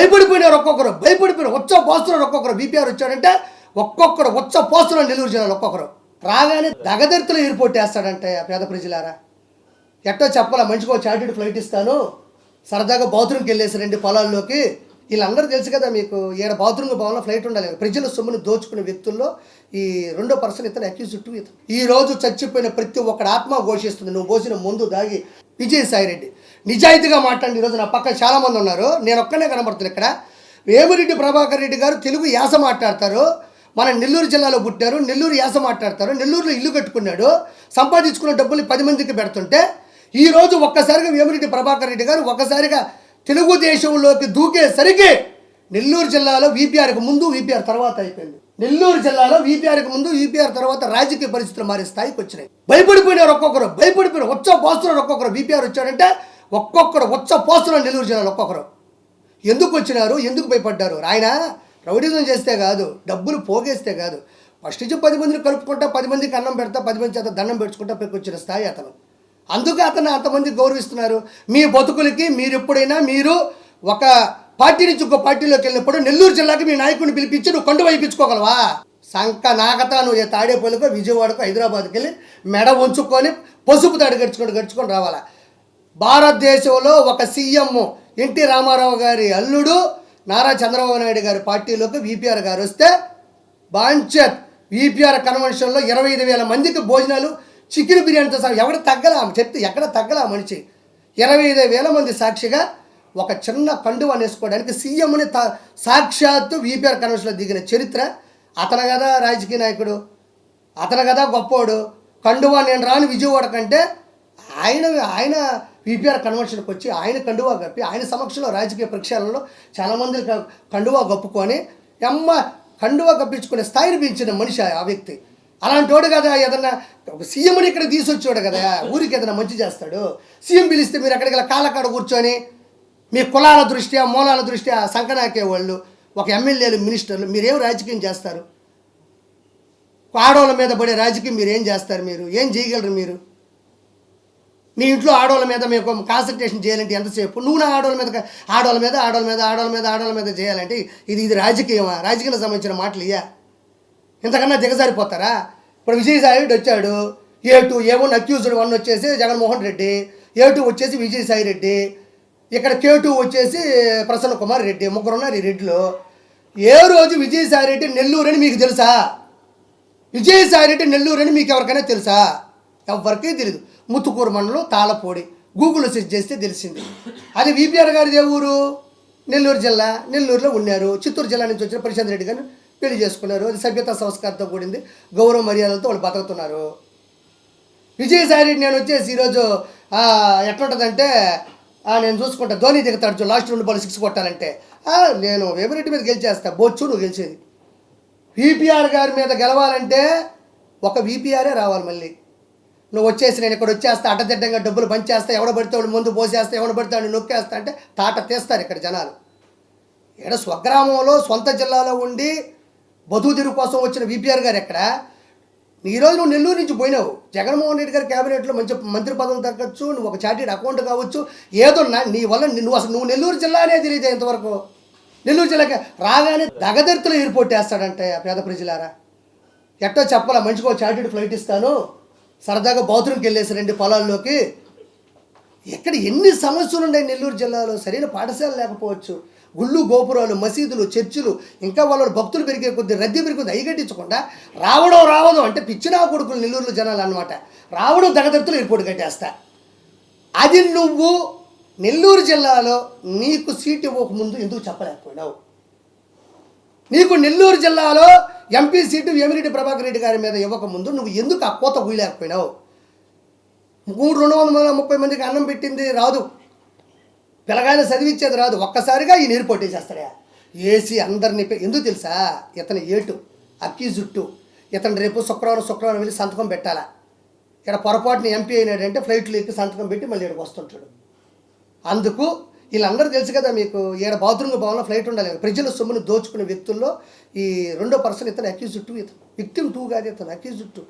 భయపడిపోయినారు ఒక్కొక్కరు భయపడిపోయిన వచ్చ పోస్తున్నారు ఒక్కొక్కరు. బీపీఆర్ వచ్చాడంటే ఒక్కొక్కరు వచ్చ పోస్తున్నారు నెల్లూరు జిల్లాలో ఒక్కొక్కరు. రాగానే దగదర్తులు ఎయిర్పోర్ట్ వేస్తాడంటే ఆ పేద ప్రజలారా. ఎట్టో చెప్పాలా మంచిగా చార్టెడ్ ఫ్లైట్ ఇస్తాను. సరదాగా బాత్రూమ్కి వెళ్ళేసి రండి పొలాల్లోకి వీళ్ళందరూ తెలుసు కదా మీకు ఏడ బాత్రూమ్ భవనంలో ఫ్లైట్ ఉండాలి ప్రజల సొమ్మును దోచుకునే వ్యక్తుల్లో ఈ రెండో పర్సన్ ఇతను అక్యూజ్ చుట్టూ ఇతను. ఈ రోజు చచ్చిపోయిన ప్రతి ఒక్కడు ఆత్మ ఘోషిస్తుంది. నువ్వు పోసిన ముందు దాగి విజయసాయి రెడ్డి. నిజాయితీగా మాట్లాడి ఈరోజు నా పక్కన చాలా మంది ఉన్నారు. నేను ఒక్కనే కనబడుతున్నాను ఇక్కడ. వేమిరెడ్డి ప్రభాకర్ రెడ్డి గారు తెలుగు యాస మాట్లాడతారు. మన నెల్లూరు జిల్లాలో పుట్టారు. నెల్లూరు యాస మాట్లాడతారు. నెల్లూరులో ఇల్లు కట్టుకున్నాడు. సంపాదించుకున్న డబ్బులు పది మందికి పెడుతుంటే ఈ రోజు ఒక్కసారిగా వేమిరెడ్డి ప్రభాకర్ రెడ్డి గారు ఒక్కసారిగా తెలుగుదేశంలోకి దూకేసరికి నెల్లూరు జిల్లాలో వీపీఆర్కి ముందు వీపీఆర్ తర్వాత అయిపోయింది. నెల్లూరు జిల్లాలో వీపీఆర్కి ముందు వీపీఆర్ తర్వాత రాజకీయ పరిస్థితులు మారే స్థాయికి వచ్చినాయి. భయపడిపోయినారు ఒక్కొక్కరు భయపడిపోయిన వచ్చ పోస్తున్నారు ఒక్కొక్కరు వీపీఆర్ వచ్చాడంటే ఒక్కొక్కరు వచ్చ పోస్తున్నారు నెల్లూరు జిల్లాలో ఒక్కొక్కరు. ఎందుకు వచ్చినారు? ఎందుకు భయపడ్డారు? ఆయన రౌడీజం చేస్తే కాదు డబ్బులు పోగేస్తే కాదు. ఫస్ట్ నుంచి పది మందిని కలుపుకుంటా పది మందికి అన్నం పెడతా పది మంది చేత దండం పెట్టుకుంటా పెక్కొచ్చిన స్థాయి అతను. అందుకే అతను అంతమంది గౌరవిస్తున్నారు. మీ బతుకులకి మీరు ఎప్పుడైనా మీరు ఒక పార్టీ నుంచి ఇంకో పార్టీలోకి వెళ్ళినప్పుడు నెల్లూరు జిల్లాకి మీ నాయకుడిని పిలిపించి నువ్వు కొండ వైపించుకోగలవా సంక నాగతా నువ్వు తాడేపల్లికో విజయవాడకో హైదరాబాద్కి వెళ్ళి మెడ ఉంచుకొని పసుపు తాడు గడుచుకొని గడుచుకొని రావాలా? భారతదేశంలో ఒక సీఎం ఎన్టీ రామారావు గారి అల్లుడు నారా చంద్రబాబు నాయుడు గారి పార్టీలోకి విపిఆర్ గారు వస్తే బాంచత్ విపిఆర్ కన్వెన్షన్లో ఇరవై ఐదు వేల మందికి భోజనాలు చికెన్ బిర్యానీతో సహా ఎవడ తగ్గలా ఆమె చెప్తే ఎక్కడ తగ్గలా మనిషి. ఇరవై ఐదు వేల మంది సాక్షిగా ఒక చిన్న కండువా వేసుకోవడానికి సీఎంని తా సాక్షాత్తు వీపీఆర్ కన్వెన్షన్లో దిగిన చరిత్ర. అతను కదా రాజకీయ నాయకుడు అతను కదా గొప్పోడు. కండువా నేను రాను విజయవాడ కంటే ఆయన ఆయన వీపీఆర్ కన్వెన్షన్కి వచ్చి ఆయన కండువా గప్పి ఆయన సమక్షంలో రాజకీయ ప్రక్షాళనలో చాలామంది కండువా గప్పుకొని అమ్మ కండువా గప్పించుకునే స్థాయిని పెంచిన మనిషి ఆ వ్యక్తి. అలాంటి వాడు కదా ఏదన్నా సీఎంని ఇక్కడ తీసుకొచ్చాడు కదా ఊరికి ఏదైనా మంచి చేస్తాడు సీఎం పిలిస్తే మీరు అక్కడికి వెళ్ళి కూర్చొని మీ కులాల దృష్ట్యా మూలాల దృష్ట్యా సంకనాకే వాళ్ళు ఒక ఎమ్మెల్యేలు మినిస్టర్లు మీరేం రాజకీయం చేస్తారు? ఆడవాళ్ళ మీద పడే రాజకీయం మీరు ఏం చేస్తారు మీరు? ఏం చేయగలరు మీరు? మీ ఇంట్లో ఆడవాళ్ళ మీద మీకు కాన్సన్ట్రేషన్ చేయాలంటే ఎంతసేపు? నువ్వు నా ఆడవాళ్ళ మీద ఆడవాళ్ళ మీద ఆడవాళ్ళ మీద ఆడవాళ్ళ మీద ఆడవాళ్ళ మీద చేయాలంటే ఇది ఇది రాజకీయమా? రాజకీయాలకు సంబంధించిన మాటలు ఇయ్యా. ఇంతకన్నా దిగజారిపోతారా? ఇప్పుడు విజయసాయి రెడ్డి వచ్చాడు. A two A one accused one వచ్చేసి జగన్మోహన్ రెడ్డి. ఏ టూ వచ్చేసి విజయసాయి రెడ్డి. ఇక్కడ కే టూ వచ్చేసి ప్రసన్న కుమార్ రెడ్డి ముగ్గురు ఉన్నారు ఈ రెడ్డిలో. ఏ రోజు విజయసాయి రెడ్డి నెల్లూరు అని మీకు తెలుసా? విజయసాయి రెడ్డి నెల్లూరు అని మీకు ఎవరికైనా తెలుసా? ఎవరికీ తెలియదు ముత్తుకూరు మండలం తాళపూడి గూగుల్లో సెర్చ్ చేస్తే తెలిసింది. అది విపిఆర్ గారిది ఏ ఊరు? నెల్లూరు జిల్లా నెల్లూరులో ఉన్నారు. చిత్తూరు జిల్లా నుంచి వచ్చిన ప్రశాంత్ రెడ్డి గారిని పెళ్ళి చేసుకున్నారు. అది సభ్యత సంస్కారంతో కూడింది. గౌరవ మర్యాదలతో వాళ్ళు బతుకుతున్నారు. విజయసాయి నేను వచ్చేసి ఈరోజు ఎట్లుంటుందంటే నేను చూసుకుంటా ధోని దిగుతాడు లాస్ట్ రెండు బాల్ సిక్స్ కొట్టాలంటే. నేను వేమిరెడ్డి మీద గెలిచేస్తా. బొచ్చు నువ్వు గెలిచేది. విపిఆర్ గారి మీద గెలవాలంటే ఒక విపిఆరే రావాలి మళ్ళీ. నువ్వు వచ్చేసి నేను ఇక్కడ వచ్చేస్తా అడ్డదిడ్డంగా డబ్బులు పంచేస్తా ఎవడ పడితే ముందు పోసేస్తా ఎవడ పడితే నొక్కేస్తా అంటే తాట తీస్తారు ఇక్కడ జనాలు. ఇక్కడ స్వగ్రామంలో సొంత జిల్లాలో ఉండి బతుకుదిరు కోసం వచ్చిన విపిఆర్ గారు ఎక్కడ? ఈరోజు నువ్వు నెల్లూరు నుంచి పోయినావు. జగన్మోహన్ రెడ్డి గారి క్యాబినెట్లో మంచి మంత్రి పదవులు తగ్గచ్చు నువ్వు ఒక చార్టెడ్ అకౌంట్ కావచ్చు ఏదో నీ వల్ల నువ్వు అసలు నువ్వు నెల్లూరు జిల్లా అనేది తెలియదు ఇంతవరకు. నెల్లూరు జిల్లాకి రాగానే దగదర్తులు ఎయిర్పోర్ట్ వేస్తాడంటే ఆ పేద ప్రజలారా. ఎట్టో చెప్పాలా మంచిగా చార్టెడ్ ఫ్లైట్ ఇస్తాను. సరదాగా బాత్రూమ్కి వెళ్ళేసారండి పొలాల్లోకి. ఎక్కడ ఎన్ని సమస్యలు ఉన్నాయి నెల్లూరు జిల్లాలో? సరైన పాఠశాల లేకపోవచ్చు. గుళ్ళు గోపురాలు మసీదులు చర్చిలు ఇంకా వాళ్ళ భక్తులు పెరిగే కొద్ది రద్దీ పెరిగింది అయిగట్టించకుండా రావడం రావడం అంటే పిచ్చినా కొడుకులు నెల్లూరులో జనాలు అనమాట రావడం దగదర్తులు ఎయిర్పోర్ట్ కట్టేస్తా. అది నువ్వు నెల్లూరు జిల్లాలో నీకు సీట్ ఇవ్వకముందు ఎందుకు చెప్పలేకపోయినావు? నీకు నెల్లూరు జిల్లాలో ఎంపీ సీటు వేమిరెడ్డి ప్రభాకర్ రెడ్డి గారి మీద ఇవ్వకముందు నువ్వు ఎందుకు ఆ కోత ఊయలేకపోయినావు? మూడు రెండు వందల ముప్పై మందికి అన్నం పెట్టింది రాదు. పిల్లగానే చదివిచ్చేది రాదు. ఒక్కసారిగా ఈ నీరు పొట్టేసేస్తాడా ఏసీ అందరినీ ఎందుకు తెలుసా? ఇతని ఏటు అక్కి జుట్టు ఇతను రేపు శుక్రవారం శుక్రవారం వెళ్ళి సంతకం పెట్టాలా? ఇక్కడ పొరపాటున ఎంపీ అయినాడంటే ఫ్లైట్లో ఎక్కి సంతకం పెట్టి మళ్ళీ ఇక్కడికి వస్తుంటాడు. అందుకు వీళ్ళందరూ తెలుసు కదా మీకు ఈడ బాత్రూమ్ భవనంలో ఫ్లైట్ ఉండాలి. ప్రజల సొమ్మును దోచుకునే వ్యక్తుల్లో ఈ రెండో పర్సన్ ఇతను అక్యూజ్ టూ ఇతను. విక్టిమ్ టూ కాదు ఇతను అక్యూజ్ టూ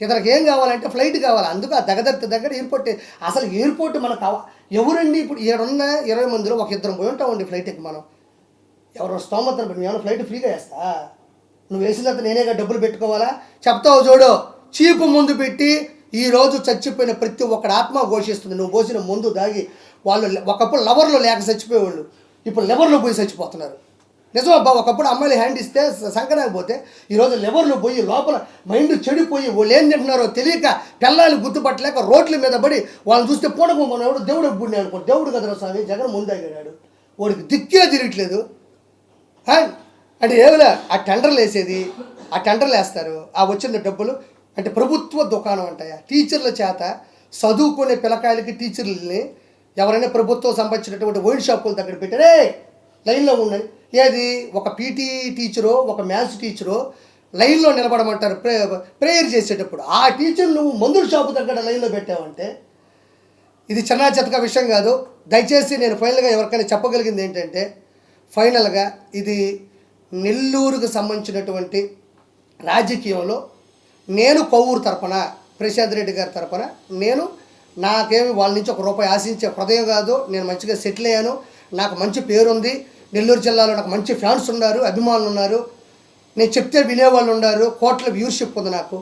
ఇతనికి ఏం కావాలంటే ఫ్లైట్ కావాలి. అందుకు ఆ దగ్గర దగ్గర ఎయిర్పోర్ట్ అసలు ఎయిర్పోర్ట్ మనకు కావ ఎవరండి ఇప్పుడు ఏడున్న ఇరవై మందిలో ఒక ఇద్దరం పోయి ఉంటామండి ఫ్లైట్కి మనం. ఎవరో స్తోమతను బట్టి ఏమైనా ఫ్లైట్ ఫ్రీగా వేస్తా? నువ్వు వేసినంత నేనేగా డబ్బులు పెట్టుకోవాలా? చెప్తావు చూడు. చీపు ముందు పెట్టి ఈ రోజు చచ్చిపోయిన ప్రతి ఒక్కడి ఆత్మ ఘోషిస్తుంది. నువ్వు పోసిన ముందు దాగి వాళ్ళు ఒకప్పుడు లవర్లో లేక చచ్చిపోయేవాళ్ళు. ఇప్పుడు లెవర్లో పోయి చచ్చిపోతున్నారు. నిజం అబ్బా? ఒకప్పుడు అమ్మాయిలు హ్యాండ్ ఇస్తే సంకనానికి పోతే ఈరోజు లెవర్లో పోయి లోపల మైండ్ చెడిపోయి వాళ్ళు ఏం తింటున్నారో తెలియక పిల్లలు గుర్తుపట్టలేక రోడ్ల మీద పడి వాళ్ళని చూస్తే పూడకపోమన్నాడు దేవుడు గుడిని అనుకో దేవుడు కదరా స్వామి? జగన్ ముందాగాడు వాడికి దిక్కే తిరగట్లేదు. అంటే ఏమిలే? ఆ టెండర్లు వేసేది ఆ టెండర్లు వేస్తారు ఆ వచ్చిన డబ్బులు అంటే ప్రభుత్వ దుకాణం అంటాయా? టీచర్ల చేత చదువుకునే పిల్లకాయలకి టీచర్లని ఎవరైనా ప్రభుత్వం సంబంధించినటువంటి వైన్ షాపుల దగ్గర పెట్టారే లైన్లో ఉండండి. ఏది? ఒక పీటీ టీచరో ఒక మ్యాథ్స్ టీచరో లైన్లో నిలబడమంటారు. ప్రే ప్రేయర్ చేసేటప్పుడు ఆ టీచర్ నువ్వు మందుల షాపు దగ్గర లైన్లో పెట్టావంటే ఇది చిన్నా చితక విషయం కాదు. దయచేసి నేను ఫైనల్గా ఎవరికైనా చెప్పగలిగింది ఏంటంటే ఫైనల్గా ఇది నెల్లూరుకు సంబంధించినటువంటి రాజకీయంలో నేను కొవ్వూరు తరపున ప్రశాంత్ రెడ్డి గారి తరపున నేను నాకేమి వాళ్ళ నుంచి ఒక రూపాయి ఆశించే హృదయం కాదు. నేను మంచిగా సెటిల్ అయ్యాను. నాకు మంచి పేరు ఉంది నెల్లూరు జిల్లాలో నాకు మంచి ఫ్యాన్స్ ఉన్నారు అభిమానులు ఉన్నారు. నేను చెప్తే వినేవాళ్ళు ఉన్నారు. కోట్ల వ్యూర్షిప్ ఉంది నాకు.